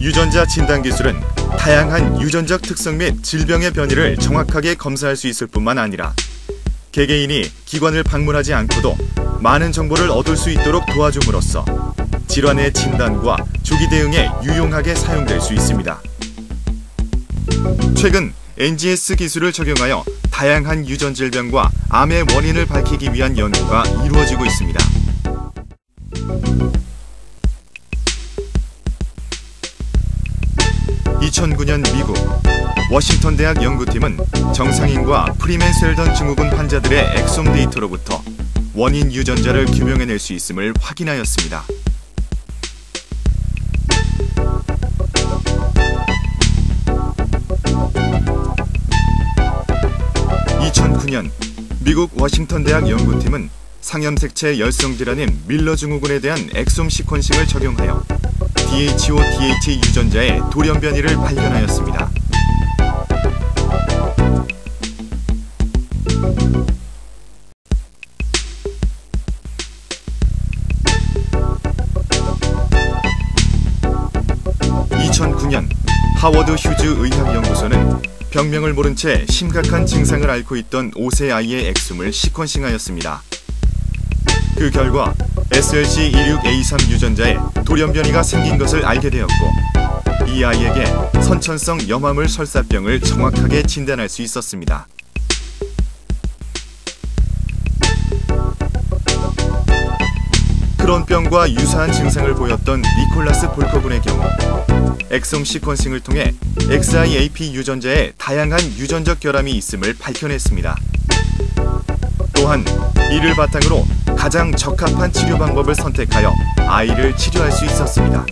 유전자 진단 기술은 다양한 유전적 특성 및 질병의 변이를 정확하게 검사할 수 있을 뿐만 아니라 개개인이 기관을 방문하지 않고도 많은 정보를 얻을 수 있도록 도와줌으로써 질환의 진단과 조기 대응에 유용하게 사용될 수 있습니다. 최근 NGS 기술을 적용하여 다양한 유전 질병과 암의 원인을 밝히기 위한 연구가 이루어지고 있습니다. 2009년 미국 워싱턴 대학 연구팀은 정상인과 프리맨 셀던 증후군 환자들의 엑솜 데이터로부터 원인 유전자를 규명해낼 수 있음을 확인하였습니다. (2009년) 미국 워싱턴 대학 연구팀은 상염색체 열성 질환인 밀러 증후군에 대한 엑솜 시퀀싱을 적용하여 DHO-DH 유전자의 돌연 변이를 발견하였습니다. (2009년) 하워드 휴즈 의학연구소는 병명을 모른 채 심각한 증상을 앓고 있던 5세 아이의 엑숨을 시퀀싱하였습니다. 그 결과 SLC26A3 유전자에 돌연 변이가 생긴 것을 알게 되었고 이 아이에게 선천성 염화물 설사병을 정확하게 진단할 수 있었습니다. 크론병과 유사한 증상을 보였던 니콜라스 볼커군의 경우 엑솜 시퀀싱을 통해 XIAP 유전자에 다양한 유전적 결함이 있음을 밝혀냈습니다. 또한 이를 바탕으로 가장 적합한 치료 방법을 선택하여 아이를 치료할 수 있었습니다.